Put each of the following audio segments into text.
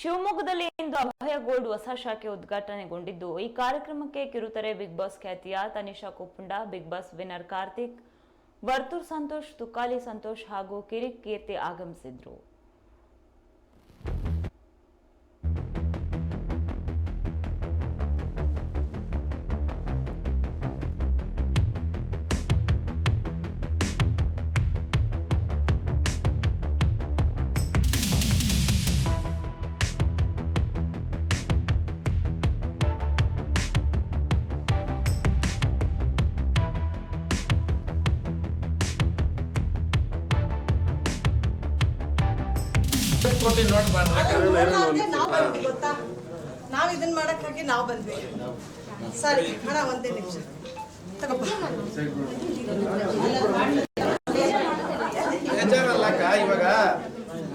ಶಿವಮೊಗ್ಗದಲ್ಲಿ ಇಂದು ಅಭಯ ಗೋಲ್ಡ್ ಹೊಸ ಶಾಖೆ ಉದ್ಘಾಟನೆಗೊಂಡಿದ್ದು, ಈ ಕಾರ್ಯಕ್ರಮಕ್ಕೆ ಕಿರುತೆರೆ ಬಿಗ್ ಬಾಸ್ ಖ್ಯಾತಿಯ Tanisha Kuppanda Bigg Boss winner Karthik, Varthur Santhosh, Tukali Santhosh ಹಾಗೂ ಕಿರಿಕ್ ಕೀರ್ತಿ ಆಗಮಿಸಿದ್ರು. ಕೊಟ್ಟಿದ್ದು ನೋಟ್ ಬಂದ್ವಿ ಗೊತ್ತಾ ನಾವು ಇದನ್ನ ಮಾಡಕ್ಕಾಗಿ ನಾವು ಬಂದ್ವಿ ಸರಿ ಹಣ ಒಂದೇ ನಿಮಿಷ. ತಗೋಪ್ಪ ಬೇಜಾರಲ್ಲಕ್ಕ ಇವಾಗ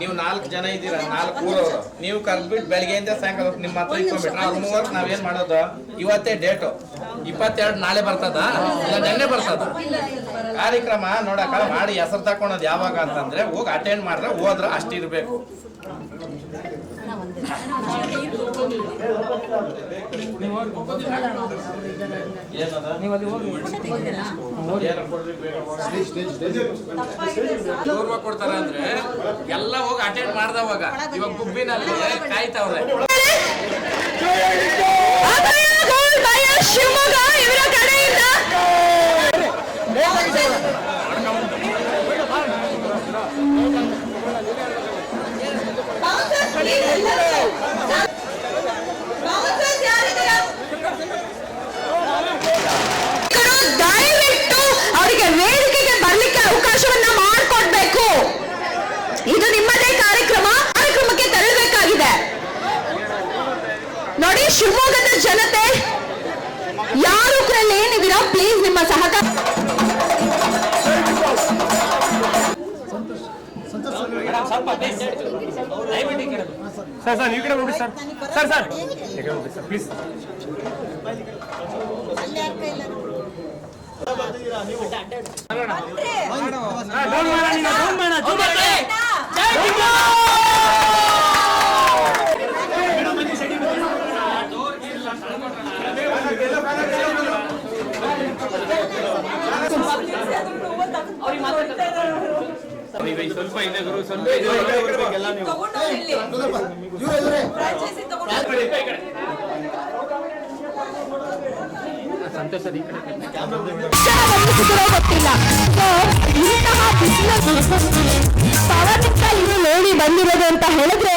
ನೀವು ನಾಲ್ಕು ಜನ ಇದ್ದೀರಾ, ನಾಲ್ಕು ಊರವರು. ನೀವು ಕರ್ದ್ಬಿಟ್ಟು ಬೆಳಗ್ಗೆಯಿಂದ ಸಾಯಂಕಾಲ ನಿಮ್ಮ ಹತ್ರ ಇಟ್ಕೊಂಡ್ಬಿಟ್ರೆ ಅವ್ರ ಮೂವರ್ಕ್ ನಾವೇನ್ ಮಾಡೋದು? ಇವತ್ತೇ ಡೇಟು ಇಪ್ಪತ್ತೆರಡು ನಾಳೆ ಬರ್ತದ? ಇಲ್ಲ ನೆನ್ನೆ ಬರ್ತದ? ಕಾರ್ಯಕ್ರಮ ನೋಡಕ ಮಾಡಿ ಹೆಸರು ತಕೊಳೋದು ಯಾವಾಗ ಅಂತಂದ್ರೆ ಹೋಗಿ ಅಟೆಂಡ್ ಮಾಡಿದ್ರೆ ಹೋದ್ರ ಅಷ್ಟಿರ್ಬೇಕು ಗೌರವ ಕೊಡ್ತಾರ ಅಂದ್ರೆ ಎಲ್ಲ ಹೋಗಿ ಅಟೆಂಡ್ ಮಾಡ್ದವಾಗ ಇವಾಗ ಗುಬ್ಬಿನಲ್ಲಿ ಕಾಯ್ತಾವ್ರೆ ದಯವಿಟ್ಟು ಅವರಿಗೆ ವೇದಿಕೆಗೆ ಸರ್ ಸರ್ ನೀವು ಕಡೆ ನೋಡಿ ಸರ್. Sir sir. ನೋಡಿ ಸರ್ ಪ್ಲೀಸ್. ಅವ್ರಿಗೆ ಯಾರ್ ಸ್ವಲ್ಪ ಇದೆ ಗುರು ಸ್ವಲ್ಪ ಇದೆ ಸಂತೋಷ ಈ ಕಡೆ ಗಮನಿಸಿದ್ರೋ ಗೊತ್ತಿಲ್ಲ So, ಇಂತಹ ಬಿಸಿನೆಸ್ ಪವರ್ನಿಂದ ಇವರು ನೋಡಿ ಬಂದಿರೋದು ಅಂತ ಹೇಳಿದ್ರೆ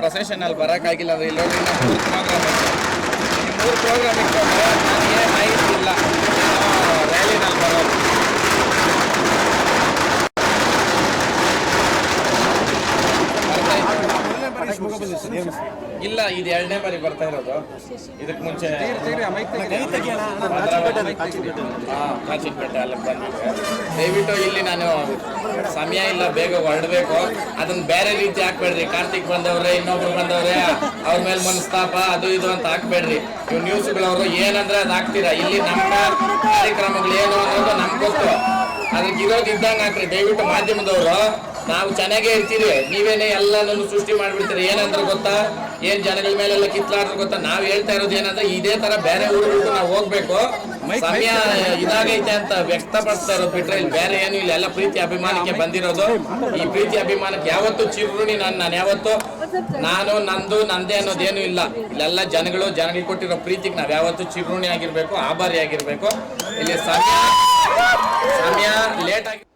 ಪ್ರೊಸೆಷನ್ ಅಲ್ಲಿ ಬರೋಕ್ಕಾಗಿಲ್ಲ ಅಂದ್ರೆ ಇಲ್ಲಿ ನೋಡಿ ನಮ್ಮ ಮೂರು ಪ್ರೋಗ್ರಾಮ್ ಈ ಮೂರು ಪ್ರೋಗ್ರಾಮ್ ಇಟ್ಕೊಂಡ್ರೆ ನನಗೆ ನೈಟ್ ಇಲ್ಲ ರ್ಯಾಲಿನಲ್ಲಿ ಬರೋದು ಬರ್ತಾ ಇದ್ದೀನಿ. ಇಲ್ಲ ಇದು ಎರಡನೇ ಬಾರಿ ಬರ್ತಾ ಇರೋದು. ಇದಕ್ಕೆ ಮುಂಚೆ ಅಲ್ಲಿ ಬಂದಿದ್ದೆ ದಯವಿಟ್ಟು ಇಲ್ಲಿ ನಾನು ಸಮಯ ಇಲ್ಲ ಬೇಗ ಹೊರಡಬೇಕು. ಅದನ್ನ ಬೇರೆ ರೀತಿ ಹಾಕ್ಬೇಡ್ರಿ. ಕಾರ್ತಿಕ್ ಬಂದವ್ರೆ ಇನ್ನೊಬ್ರು ಬಂದವ್ರೆ ಅವ್ರ ಮೇಲೆ ಮನಸ್ತಾಪ ಅದು ಇದು ಅಂತ ಹಾಕ್ಬೇಡ್ರಿ. ಇವ್ ನ್ಯೂಸ್ಗಳವರು ಏನಂದ್ರೆ ಅದು ಹಾಕ್ತೀರಾ? ಇಲ್ಲಿ ನಮ್ಮ ಕಾರ್ಯಕ್ರಮಗಳು ಏನು ಅನ್ನೋದು ನಮ್ಗೆ ಗೊತ್ತು. ಅದಕ್ಕೆ ಇರೋದು ಇದ್ದಂಗೆ ಹಾಕ್ರಿ. ದಯವಿಟ್ಟು ಮಾಧ್ಯಮದವರು ನಾವು ಚೆನ್ನಾಗೇ ಇರ್ತೀವಿ ನೀವೇನೆ ಎಲ್ಲನೂ ಸೃಷ್ಟಿ ಮಾಡ್ಬಿಡ್ತೀರಿ. ಏನಂದ್ರೆ ಗೊತ್ತಾ? ಏನ್ ಜನಗಳ ಮೇಲೆಲ್ಲ ಕಿತ್ಲಾಡ್ರೆ ಗೊತ್ತಾ? ನಾವ್ ಹೇಳ್ತಾ ಇರೋದು ಏನಂದ್ರೆ ಇದೇ ತರ ಬೇರೆ ಊರುಗಳಿಗೂ ನಾವು ಹೋಗ್ಬೇಕು. ಸಮಯ ಇದಾಗೈತೆ ಅಂತ ವ್ಯಕ್ತಪಡಿಸ್ತಾ ಇರೋದು ಬಿಟ್ರೆ ಇಲ್ಲಿ ಬೇರೆ ಏನು ಇಲ್ಲ. ಎಲ್ಲ ಪ್ರೀತಿ ಅಭಿಮಾನಕ್ಕೆ ಬಂದಿರೋದು. ಈ ಪ್ರೀತಿ ಅಭಿಮಾನಕ್ಕೆ ಯಾವತ್ತು ಚಿರುಣಿ ನಾನು ನಾನು ಯಾವತ್ತು ನಾನು ನಂದು ನಂದೇ ಅನ್ನೋದೇನು ಇಲ್ಲ. ಇಲ್ಲೆಲ್ಲ ಜನಗಳು ಜನಗಳಿಗೆ ಕೊಟ್ಟಿರೋ ಪ್ರೀತಿಗೆ ನಾವ್ ಯಾವತ್ತು ಚಿರುಣಿ ಆಗಿರ್ಬೇಕು ಆಭಾರಿ ಆಗಿರ್ಬೇಕು. ಇಲ್ಲಿ ಸಮಯ ಸಮಯ ಲೇಟ್ ಆಗಿ